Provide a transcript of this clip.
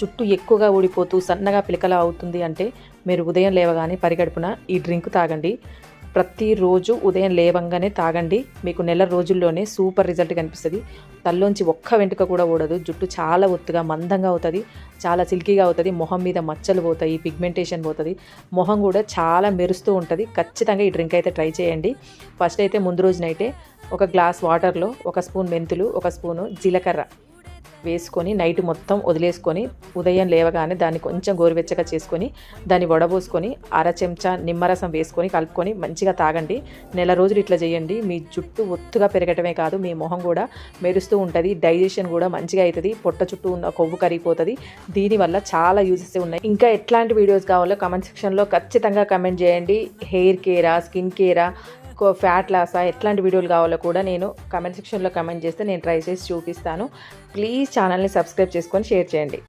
జుట్టు ఎక్కువగా ఊడిపోతూ సన్నగా పిలకలా అవుతుంది అంటే మీరు ఉదయం లేవగానే పరిగడుపున ఈ డ్రింక్ తాగండి. ప్రతిరోజు ఉదయం లేవంగానే తాగండి. మీకు నెల రోజుల్లోనే సూపర్ రిజల్ట్ కనిపిస్తుంది. తల్లోంచి ఒక్క వెంటుక కూడా ఊడదు. జుట్టు చాలా ఒత్తుగా మందంగా అవుతుంది. చాలా సిల్కీగా అవుతుంది. మొహం మీద మచ్చలు పోతాయి పిగ్మెంటేషన్ పోతుంది. మొహం కూడా చాలా మెరుస్తూ ఉంటుంది. ఖచ్చితంగా ఈ డ్రింక్ అయితే ట్రై చేయండి. ఫస్ట్ అయితే ముందు రోజునైతే ఒక గ్లాస్ వాటర్లో ఒక స్పూన్ మెంతులు ఒక స్పూను జీలకర్ర. వేసుకొని నైట్ మొత్తం వదిలేసుకొని ఉదయం లేవగానే దాన్ని కొంచెం గోరువెచ్చగా చేసుకొని దాన్ని వడబోసుకొని అర చెంచా నిమ్మరసం వేసుకొని కలుపుకొని మంచిగా తాగండి. నెల రోజులు ఇట్లా చేయండి. మీ జుట్టు ఒత్తుగా పెరగటమే కాదు మీ మొహం కూడా మెరుస్తూ ఉంటుంది. డైజెషన్ కూడా మంచిగా అవుతుంది పొట్ట చుట్టూ ఉన్న కొవ్వు కరిగిపోతుంది. దీనివల్ల చాలా యూజెస్ ఉన్నాయి. ఇంకా ఎట్లాంటి వీడియోస్ కావాలో కమెంట్ సెక్షన్లో ఖచ్చితంగా కమెంట్ చేయండి. హెయిర్ కేరా స్కిన్ కేరా ఫ్యాట్ లాసా ఎట్లాంటి వీడియోలు కావాలో కూడా నేను కమెంట్ సెక్షన్లో కమెంట్ చేస్తే నేను ట్రై చేసి చూపిస్తాను. ప్లీజ్ ఛానల్ని సబ్స్క్రైబ్ చేసుకొని షేర్ చేయండి.